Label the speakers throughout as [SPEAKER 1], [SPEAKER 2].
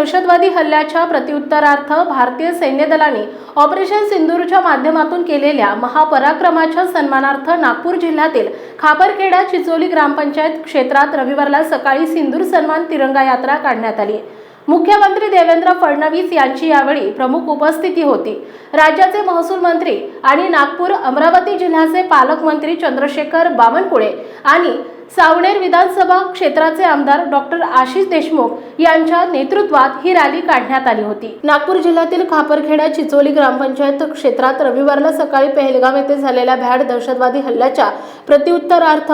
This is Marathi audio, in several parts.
[SPEAKER 1] दहशतवादी हल्ल्याच्या प्रत्युत्तरार्थ भारतीय सैन्य दलाने ऑपरेशन सिंदूरच्या माध्यमातून केलेल्या महापराक्रमाच्या सन्मानार्थ नागपूर जिल्ह्यातील खापरखेडा चिचोली ग्रामपंचायत क्षेत्रात रविवारला सकाळी सिंदूर सन्मान तिरंगा यात्रा काढण्यात आली. मुख्यमंत्री देवेंद्र फडणवीस यांची यावेळी प्रमुख उपस्थिती होती. राज्याचे महसूल मंत्री आणि नागपूर अमरावती जिल्ह्याचे पालकमंत्री चंद्रशेखर बावनकुळे आणि सावनेर विधानसभा क्षेत्राचे आमदार डॉक्टर आशिष देशमुख यांच्या नेतृत्वात ही रॅली काढण्यात आली होती. नागपूर जिल्ह्यातील खापरखेडा चिचोली ग्रामपंचायत क्षेत्रात रविवारला सकाळी पहलगाम येथे झालेल्या भ्याड दहशतवादी हल्ल्याच्या प्रत्युत्तरार्थ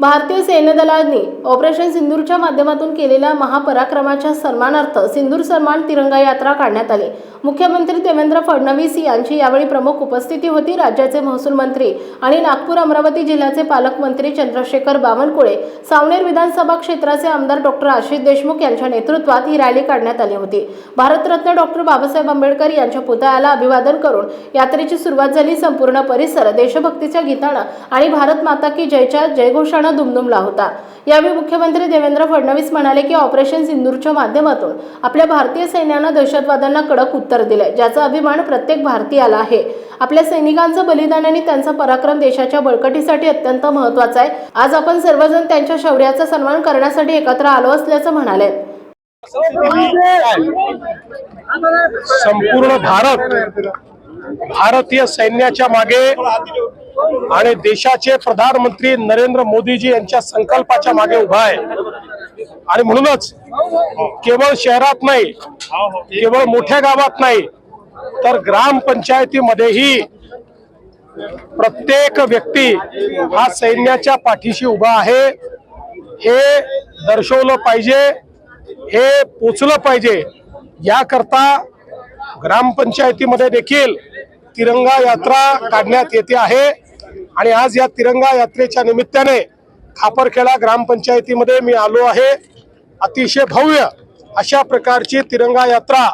[SPEAKER 1] भारतीय सैन्यदलांनी ऑपरेशन सिंदूरच्या माध्यमातून केलेल्या महापराक्रमाच्या सन्मानार्थ सिंदूर सन्मान तिरंगा यात्रा काढण्यात आली. मुख्यमंत्री देवेंद्र फडणवीस यांची यावेळी प्रमुख उपस्थिती होती. राज्याचे महसूल मंत्री आणि नागपूर अमरावती जिल्ह्याचे पालकमंत्री चंद्रशेखर बावनकुळे सावनेर विधानसभा क्षेत्राचे आमदार डॉक्टर आशिष देशमुख यांच्या नेतृत्वात ही रॅली काढण्यात आली होती. भारतरत्न डॉक्टर बाबासाहेब आंबेडकर यांच्या पुतळ्याला अभिवादन करून यात्रेची सुरुवात झाली. संपूर्ण परिसर देशभक्तीच्या गीतानं आणि भारत माता की जयच्या जयघोषानं दुमदुमला होता. यावेळी मुख्यमंत्री देवेंद्र फडणवीस म्हणाले की ऑपरेशन सिंदूरच्या माध्यमातून आपल्या भारतीय सैन्यानं दहशतवाद्यांना कडक उत्तर दिलंय ज्याचा अभिमान प्रत्येक भारतीयाला आहे. आपल्या सैनिकांचं बलिदान आणि त्यांचा पराक्रम देशाच्या बळकटीसाठी अत्यंत महत्त्वाचा आहे. आज आपण सर्वजण त्यांच्या शौर्याचा सन्मान करण्यासाठी एकत्र आलो असल्याचं म्हणाले
[SPEAKER 2] संपूर्ण भारत भारतीय सैन्याच्या मागे आणि देशाचे प्रधानमंत्री नरेंद्र मोदीजी यांच्या संकल्पाच्या मागे उभा आहे. आणि म्हणूनच केवळ शहरात नाही केवळ मोठ्या गावात नाही तर ग्रामपंचायतीमध्येही प्रत्येक व्यक्ती हा सैन्याच्या पाठीशी उभा आहे. हे दर्शवलं पाहिजे हे पोचलं पाहिजे. याकरता ग्रामपंचायतीमध्ये देखील तिरंगा यात्रा काढण्यात येते आहे. आणि आज या तिरंगा यात्रेच्या निमित्ताने खापरखेडा ग्रामपंचायतीमध्ये मी आलो आहे. अतिशय भव्य अशा प्रकारची तिरंगा यात्रा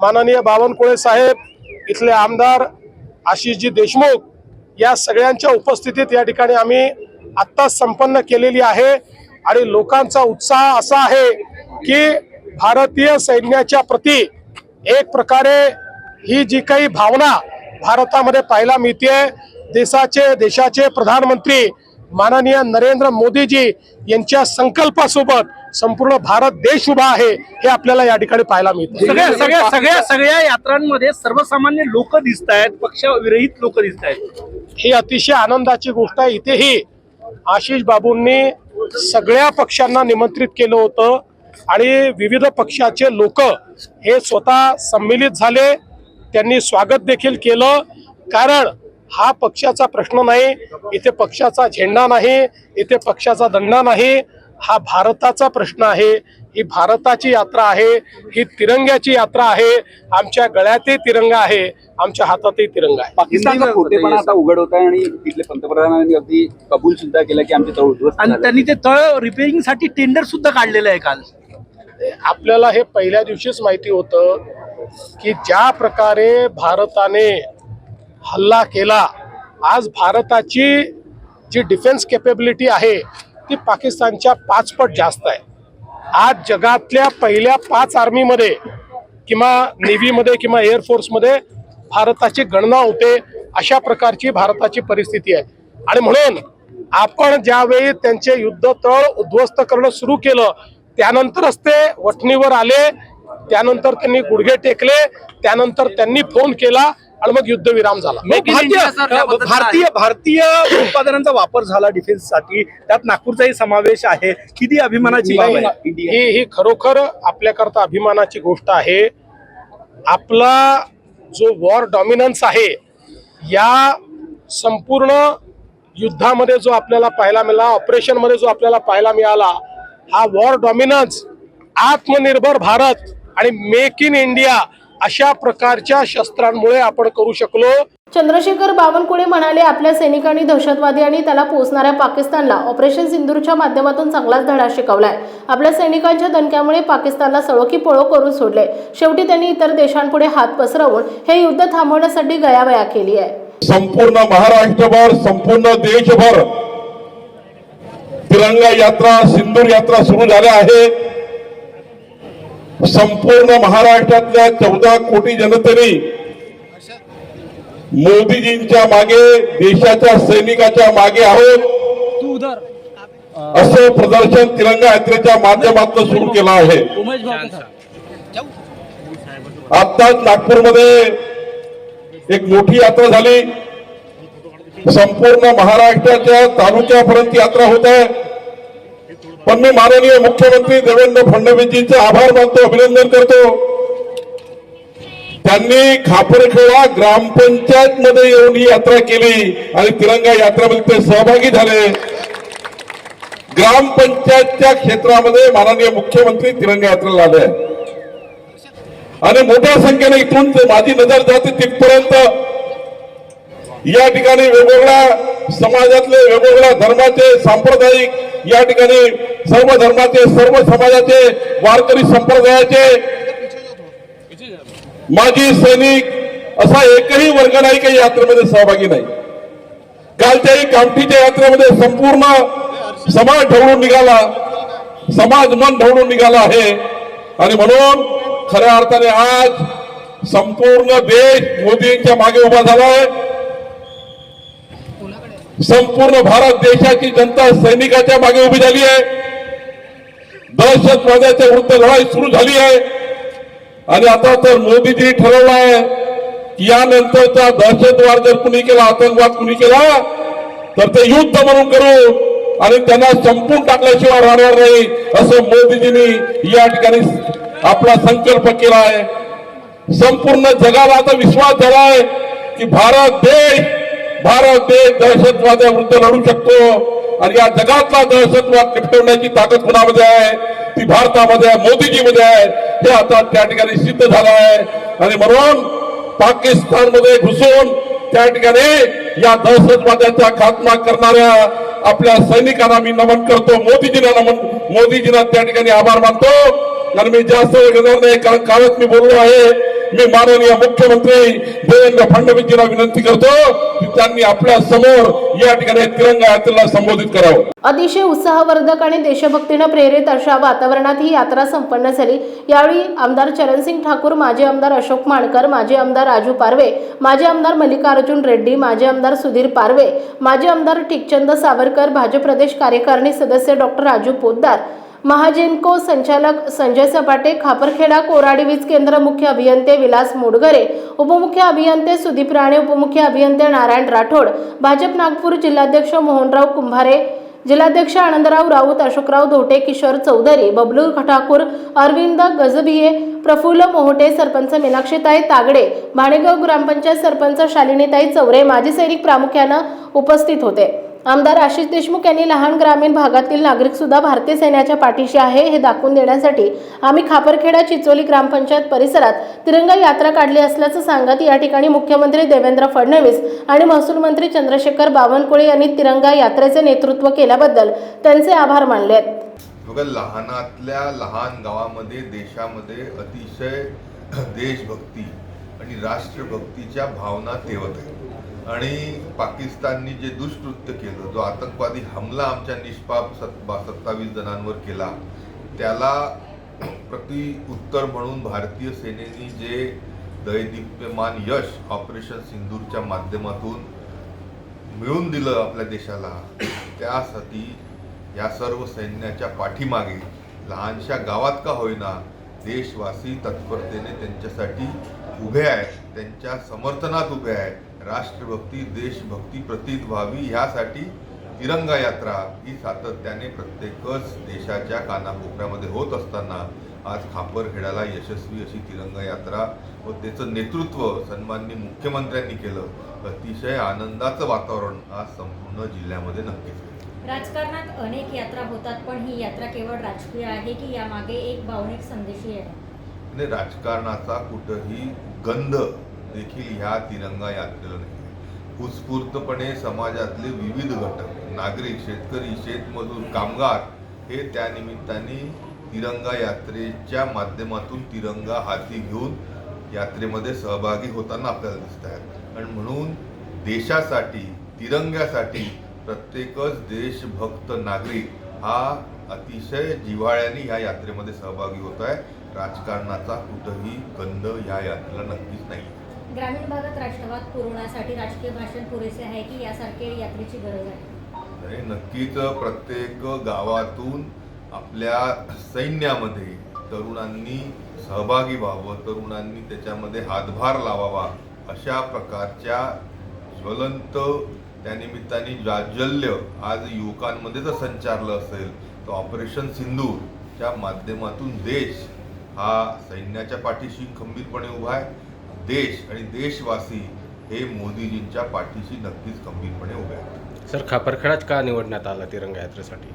[SPEAKER 2] माननीय बावनकुळे साहेब इथले आमदार आशिषजी देशमुख या सगळ्यांच्या उपस्थितीत या ठिकाणी आम्ही आत्ताच संपन्न केलेली आहे. आणि लोकांचा उत्साह असा आहे की भारतीय सैन्याच्या प्रती एक प्रकारे ही जी काही भावना भारतामध्ये पाहायला मिळते देशाचे देशाचे प्रधानमंत्री माननीय नरेंद्र मोदीजी यांच्या संकल्पासोबत संपूर्ण भारत देश उभा आहे हे आपल्याला या ठिकाणी पाहायला मिळते.
[SPEAKER 3] सगळ्या सगळ्या सगळ्या सगळ्या यात्रांमध्ये सर्वसामान्य लोक दिसत आहेत पक्ष विरहित लोक दिसत आहेत.
[SPEAKER 2] ही अतिशय आनंदाची गोष्ट आहे. इथेही आशिष बाबूंनी सगळ्या पक्षांना निमंत्रित केलं होतं आणि विविध पक्षाचे लोक हे स्वतः संमिलित झाले. त्यांनी स्वागत देखील केलं. कारण हा पक्षाचा प्रश्न नाही इथे पक्षाचा झेंडा नाही इथे पक्षाचा दंडा नाही. हा भारताचा प्रश्न आहे. ही भारताची यात्रा आहे. ही तिरंग्याची यात्रा आहे. आमच्या गळ्यातही तिरंगा आहे. आमच्या हातातही तिरंगा आहे.
[SPEAKER 4] पाकिस्तानचा खोटेपणा आता उघड होत आहे आणि तिथले पंतप्रधानांनी अगदी कबूल सुद्धा केलं की आमचे तळ उद्ध्वस्त
[SPEAKER 3] आणि. त्यांनी ते तळ रिपेअरिंगसाठी टेंडर सुद्धा काढलेलं आहे काल.
[SPEAKER 2] आपल्याला हे पहिल्या दिवशीच माहिती होतं की ज्या प्रकारे भारताने हल्ला केला. आज भारताची जी डिफेन्स कॅपेबिलिटी आहे ती पाकिस्तानच्या पाचपट जास्त आहे. आज जगातल्या पहिल्या पाच आर्मीमध्ये किंवा नेव्हीमध्ये किंवा एअरफोर्समध्ये भारताची गणना होते अशा प्रकारची भारताची परिस्थिती आहे. आणि म्हणून आपण ज्यावेळी त्यांचे युद्धतळ उद्ध्वस्त करणं सुरू केलं त्यानंतरच ते वठणीवर आले त्यानंतर त्यांनी गुडघे टेकले त्यानंतर त्यांनी फोन केला आणि मग युद्धविराम झाला.
[SPEAKER 3] भारतीय भारतीय उत्पादनांचा वापर झाला डिफेन्ससाठी त्यात नागपूरचाही समावेश आहे. किती अभिमानाची बाब आहे?
[SPEAKER 2] ही ही खरोखर आपल्याकरता अभिमानाची गोष्ट आहे. आपला जो वॉर डॉमिनन्स आहे या संपूर्ण युद्धामध्ये जो आपल्याला पाहायला मिळाला ऑपरेशनमध्ये जो आपल्याला पाहायला मिळाला हा वॉर डॉमिनन्स आत्मनिर्भर भारत आणि मेक इन इंडिया अशा प्रकारच्या शस्त्रांमुळे आपण करू शकलो.
[SPEAKER 1] चंद्रशेखर बावनकुळे म्हणाले आपल्या सैनिकांनी दहशतवादी आणि त्याला पोचणाऱ्या पाकिस्तानला ऑपरेशन सिंदूरच्या माध्यमातून चांगलाच धडा शिकवलाय. आपल्या सैनिकांच्या दणक्यामुळे पाकिस्तानला सळोकी पळो करून सोडले शेवटी त्यांनी इतर देशांपुढे हात पसरवून हे युद्ध थांबवण्यासाठी गयावया केली आहे.
[SPEAKER 5] संपूर्ण महाराष्ट्रभर संपूर्ण देशभर तिरंगा यात्रा सिंदूर यात्रा सुरू झाल्या आहेत संपूर्ण महाराष्ट्रातल्या चौदा कोटी जनतेने मोदीजींच्या मागे देशाच्या सैनिकाच्या मागे आहोत. असं प्रदर्शन तिरंगा यात्रेच्या माध्यमातून सुरू केलं आहे. आत्ताच नागपूरमध्ये एक मोठी यात्रा झाली. संपूर्ण महाराष्ट्राच्या तालुक्यापर्यंत यात्रा होत आहे. पण मी माननीय मुख्यमंत्री देवेंद्र फडणवीसजींचे आभार मानतो अभिनंदन करतो. त्यांनी खापरखेडा ग्रामपंचायत मध्ये येऊन ही यात्रा केली आणि तिरंगा यात्रामध्ये ते सहभागी झाले. ग्रामपंचायतच्या क्षेत्रामध्ये माननीय मुख्यमंत्री तिरंगा यात्रेला आले आणि मोठ्या संख्येने इथून माझी नजर जाते तिथपर्यंत. या ठिकाणी वेगवेगळ्या समाजातले वेगवेगळ्या धर्माचे सांप्रदायिक या ठिकाणी सर्व धर्माचे सर्व समाजाचे वारकरी संप्रदायाचे माजी सैनिक असा एकही वर्ग नाही काही यात्रेमध्ये सहभागी नाही. कालच्याही कामठीच्या यात्रेमध्ये संपूर्ण समाज ढवळून निघाला समाज मन ढवळून निघाला आहे. आणि म्हणून खऱ्या अर्थाने आज संपूर्ण देश मोदींच्या मागे उभा झालाय. संपूर्ण भारत देशाची जनता सैनिकाच्या मागे उभी झाली आहे. दहशतवाद्याच्या विरुद्ध लढाई सुरू झाली आहे. आणि आता तर मोदीजी ठरवलं आहे की यानंतरचा दहशतवाद जर कुणी केला आतंकवाद कुणी केला तर ते युद्ध म्हणून करू आणि त्यांना संपून टाकल्याशिवाय राहणार नाही असं मोदीजींनी या ठिकाणी आपला संकल्प केला आहे. संपूर्ण जगाला आता विश्वास झाला आहे की भारत देश भारत देश दहशतवादाविरुद्ध लढू शकतो. आणि या जगातला दहशतवाद निपटवण्याची ताकद कुणामध्ये आहे? ती भारतामध्ये आहे मोदीजीमध्ये आहे. हे आता त्या ठिकाणी सिद्ध झालं आहे. आणि म्हणून पाकिस्तानमध्ये घुसून त्या ठिकाणी या दहशतवाद्याचा खात्मा करणाऱ्या आपल्या सैनिकांना मी नमन करतो. मोदीजींना नमन मोदीजींना त्या ठिकाणी आभार मानतो. आणि मी जास्त वेळ घेणार नाही कारण कालच मी बोललो आहे. मी माननीय मुख्यमंत्री देवेंद्र फडणवीसजींना विनंती करतो की त्यांनी आपल्यासमोर या ठिकाणी तिरंगा यात्रेला संबोधित करावं.
[SPEAKER 1] अतिशय उत्साहवर्धक आणि देशभक्तीनं प्रेरित अशा वातावरणात ही यात्रा संपन्न झाली. यावेळी आमदार चरणसिंग ठाकूर माजी आमदार अशोक माणकर माजी आमदार राजू पारवे माजी आमदार मल्लिकार्जुन रेड्डी माजी आमदार सुधीर पारवे माजी आमदार टिकचंद सावरकर भाजप प्रदेश कार्यकारिणी सदस्य डॉक्टर राजू पोद्दार महाजेनको संचालक संजय सपाटे खापरखेडा कोराडी वीज केंद्र मुख्य अभियंते विलास मोडगरे उपमुख्य अभियंते सुदीप राणे उपमुख्य अभियंते नारायण राठोड भाजप नागपूर जिल्हाध्यक्ष मोहनराव कुंभारे जिल्हाध्यक्ष आनंदराव राऊत अशोकराव धोटे किशोर चौधरी बबलू ठाकूर अरविंद गजभिये प्रफुल्ल मोहटे सरपंच मीनाक्षीताई तागडे भाणेगाव ग्रामपंचायत सरपंच शालिनीताई चौरे माजी सैनिक प्रामुख्यानं उपस्थित होते. आमदार आशिष देशमुख यांनी लहान ग्रामीण भागातील नागरिक सुद्धा भारतीय सैन्याच्या पाठीशी आहे हे दाखवून देण्यासाठी आम्ही खापरखेडा चिचोली ग्रामपंचायत परिसरात तिरंगा यात्रा काढली असल्याचं सांगत या ठिकाणी मुख्यमंत्री देवेंद्र फडणवीस आणि महसूल मंत्री चंद्रशेखर बावनकुळे यांनी तिरंगा यात्रेचे नेतृत्व केल्याबद्दल त्यांचे आभार मानले आहेत.
[SPEAKER 6] लहानातल्या लहान गावामध्ये देशामध्ये अतिशय देशभक्ती आणि राष्ट्रभक्तीच्या भावना तेवत आहे आणि पाकिस्ताननी जे दुष्कृत्य केलं जो आतंकवादी हमला आमच्या निष्पाप सत सत्तावीस जणांवर केला त्याला प्रति उत्तर म्हणून भारतीय सेनेने जे दैदिप्यमान यश ऑपरेशन सिंदूरच्या माध्यमातून मिळून दिलं आपल्या देशाला त्यासाठी या सर्व सैन्याच्या पाठीमागे लहानशा गावात का होईना देशवासी तत्परतेने त्यांच्यासाठी उभे आहेत त्यांच्या समर्थनात उभे आहेत. राष्ट्रभक्ती देशभक्ती प्रतीत व्हावी ह्यासाठी तिरंगा यात्रा ही सातत्याने प्रत्येकच देशाच्या कानाकोपऱ्यामध्ये होत असताना आज खापरखेड्याला यशस्वी अशी तिरंगा यात्रा व त्याचं नेतृत्व सन्माननीय मुख्यमंत्र्यांनी केलं अतिशय आनंदाचं वातावरण आज संपूर्ण जिल्ह्यामध्ये नक्कीच.
[SPEAKER 7] राजकारणात अनेक यात्रा होतात पण ही यात्रा केवळ राजकीय आहे की यामागे एक भावनिक संदेशही आहे
[SPEAKER 6] राजकारणाचा कुठंही गंध देखील ह्या तिरंगा यात्रेला नाही उत्स्फूर्तपणे समाजातले विविध घटक नागरिक शेतकरी शेतमजूर कामगार हे त्यानिमित्ताने तिरंगा यात्रेच्या माध्यमातून तिरंगा हाती घेऊन यात्रेमध्ये सहभागी होताना आपल्याला दिसत आहेत. आणि म्हणून देशासाठी तिरंग्यासाठी प्रत्येकच देशभक्त नागरिक हा अतिशय जिव्हाळ्याने ह्या यात्रेमध्ये सहभागी होत आहे. राजकारणाचा कुठंही गंध ह्या यात्रेला नक्कीच नाही
[SPEAKER 7] ग्रामीण भागात राष्ट्रवाद पुरवण्यासाठी राजकीय भाषण पुरेसे आहे की यासारखे यात्रेची गरज आहे?
[SPEAKER 6] नक्कीच प्रत्येक गावातून आपल्या सैन्यामध्ये तरुणांनी सहभागी व्हावं तरुणांनी त्याच्यामध्ये हातभार लावावा अशा प्रकारच्या ज्वलंत त्यानिमित्ताने जाज्वल्य आज युवकांमध्ये जर संचारलं असेल तर ऑपरेशन सिंधूच्या माध्यमातून देश हा सैन्याच्या पाठीशी खंबीरपणे उभा आहे. देश आणि देशवासी हे मोदीजींच्या पाठीशी नक्कीच खंबीरपणे उभे आहेत.
[SPEAKER 8] सर खापरखेडाच का निवडण्यात आला तिरंगा यात्रेसाठी?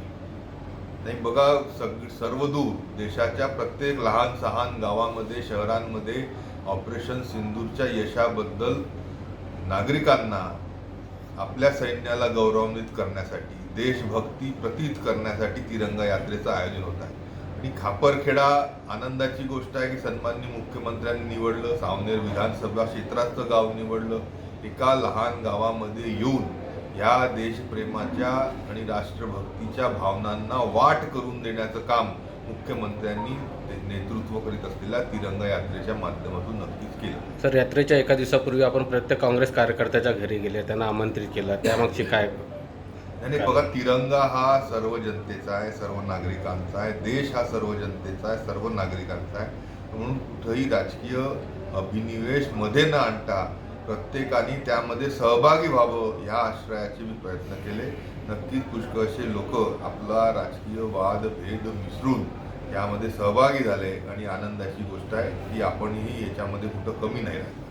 [SPEAKER 6] नाही बघा सग सर्वदूर देशाच्या प्रत्येक लहान सहान गावामध्ये शहरांमध्ये ऑपरेशन सिंदूरच्या यशाबद्दल नागरिकांना आपल्या सैन्याला गौरवान्वित करण्यासाठी देशभक्ती प्रतीत करण्यासाठी तिरंगा यात्रेचं आयोजन होत आहे. आणि खापरखेडा आनंदाची गोष्ट आहे की सन्माननीय मुख्यमंत्र्यांनी निवडलं सावनेर विधानसभा क्षेत्राचं गाव निवडलं एका लहान गावामध्ये येऊन ह्या देशप्रेमाच्या आणि राष्ट्रभक्तीच्या भावनांना वाट करून देण्याचं काम मुख्यमंत्र्यांनी नेतृत्व करीत असलेल्या तिरंगा यात्रेच्या माध्यमातून नक्कीच केलं.
[SPEAKER 8] सर यात्रेच्या एका दिवसापूर्वी आपण प्रत्येक काँग्रेस कार्यकर्त्याच्या घरी गेले त्यांना आमंत्रित केलं. त्यामागची काय
[SPEAKER 6] नाही बघा तिरंगा हा सर्व जनतेचा आहे सर्व नागरिकांचा आहे देश हा सर्व जनतेचा आहे सर्व नागरिकांचा आहे. म्हणून कुठंही राजकीय अभिनिवेशमध्ये न आणता प्रत्येकाने त्यामध्ये सहभागी व्हावं ह्या आश्रयाचे मी प्रयत्न केले. नक्कीच पुष्कळसे लोक आपला राजकीय वाद भेद विसरून यामध्ये सहभागी झाले आणि आनंदाची गोष्ट आहे की आपणही याच्यामध्ये कुठं कमी नाही राहिलं.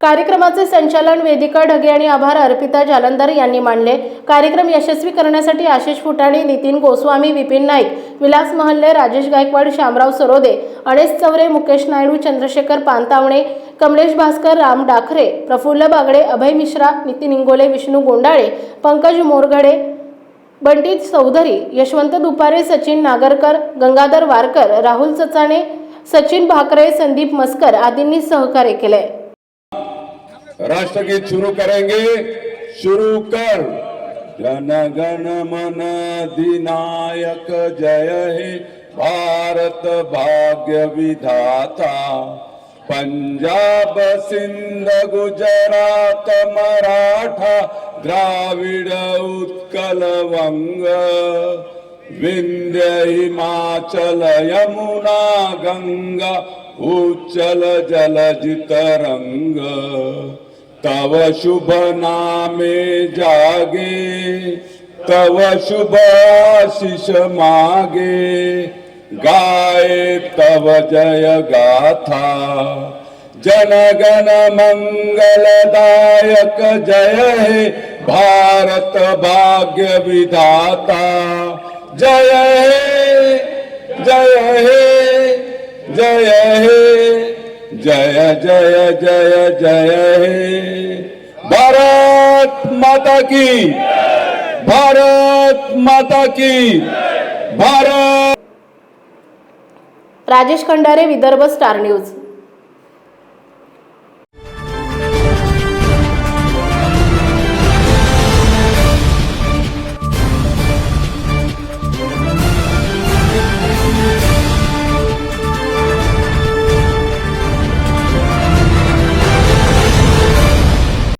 [SPEAKER 1] कार्यक्रमाचे संचालन वेदिका ढगे आणि आभार अर्पिता जालंधर यांनी मानले. कार्यक्रम यशस्वी करण्यासाठी आशिष फुटाणे नितीन गोस्वामी विपिन नाईक विलास महल्ले राजेश गायकवाड शामराव सरोदे अणेश चौरे मुकेश नायडू चंद्रशेखर पानतावणे कमलेश भास्कर राम डाखरे प्रफुल्ल बागडे अभय मिश्रा नितीन इंगोले विष्णू गोंडाळे पंकज मोरघडे बंडित चौधरी यशवंत दुपारे सचिन नागरकर गंगाधर वारकर राहुल चचाणे सचिन भाकरे संदीप मस्कर आदींनी सहकार्य केले.
[SPEAKER 9] राष्ट्रगीत शुरू करेंगे। शुरू कर। जनगण मन अधिनायक जय हे भारत भाग्य विधाता। पंजाब सिंध गुजरात मराठा द्राविड उत्कल वंग। विंध्य हिमाचल यमुना गंगा उच्चल जलजित रंग। तव शुभ नामे जागे तव शुभ आशीष मागे। गाये तव जय गाथा जनगण मंगलदायक जय हे भारत भाग्य विधाता। जय हे जय हे जय हे। जय जय जय जय हे. भारत माता की भारत माता की भारत
[SPEAKER 1] राजेश खंडारे विदर्भ स्टार न्यूज.